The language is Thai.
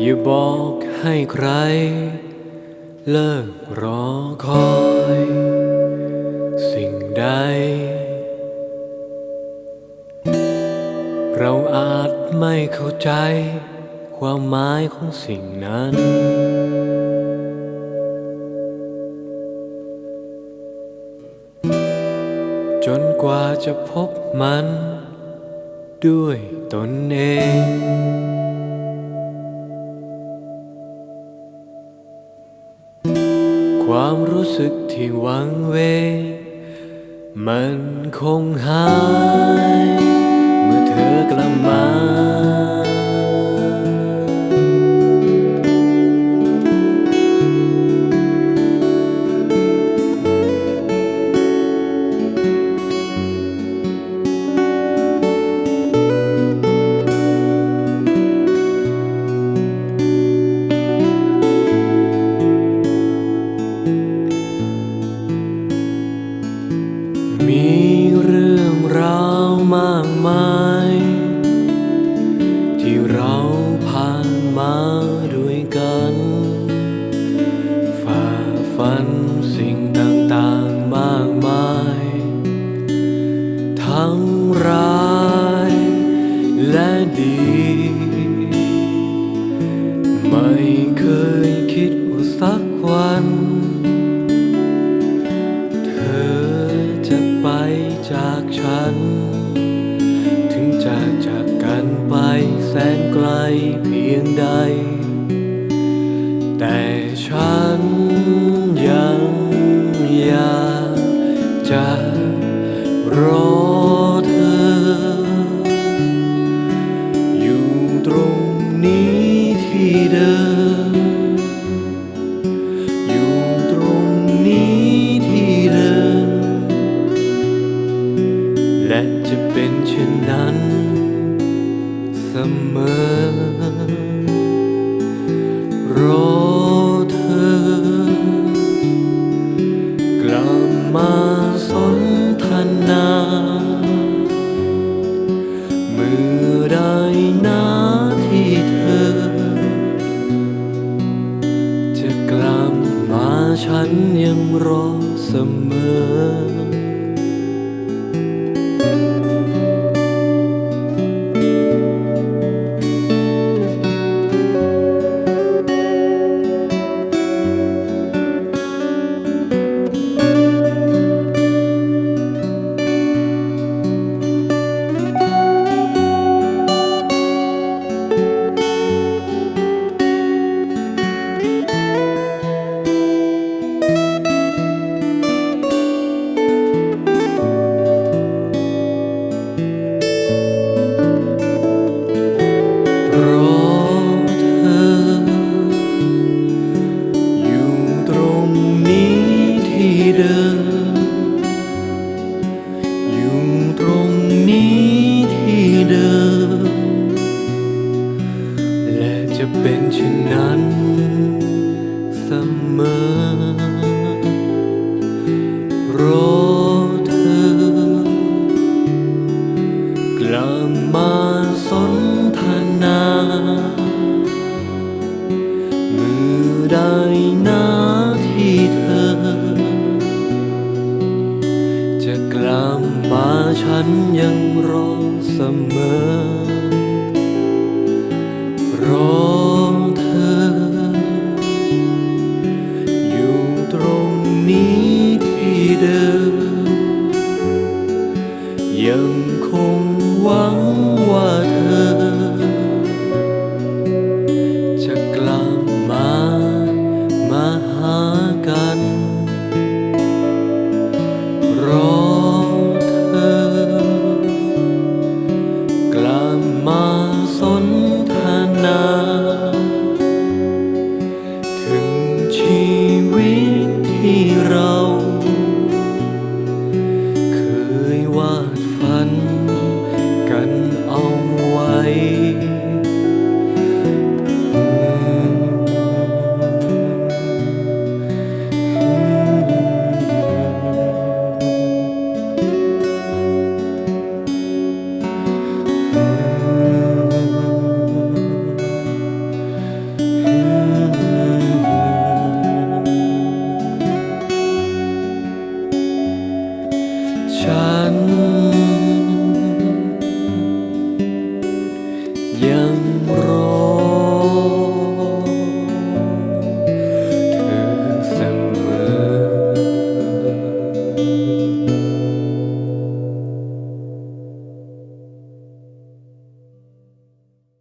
อย่าบอกให้ใคร เลิกรอคอย สิ่งใด เราอาจไม่เข้าใจ ความหมายของสิ่งนั้น จนกว่าจะพบมัน ด้วยตนเอง ความรู้สึกที่หวังเวงมันคงหายาฟันสิ่งต่างๆมากมาย ทั้งร้ายและดี ไม่เคยคิดว่าสักวัน เธอจะไปจากฉัน ถึงจะจากกันไปแสนไกลเพียงใด อยู่ตรงนี้ที่เดิมและจะเป็นเช่นนั้นเสมอ รอเธอกลับมาสนทนาเมื่อ ฉันยังรอเสมอ จะกลับมาฉันยังรอเสมอรอ ฉัน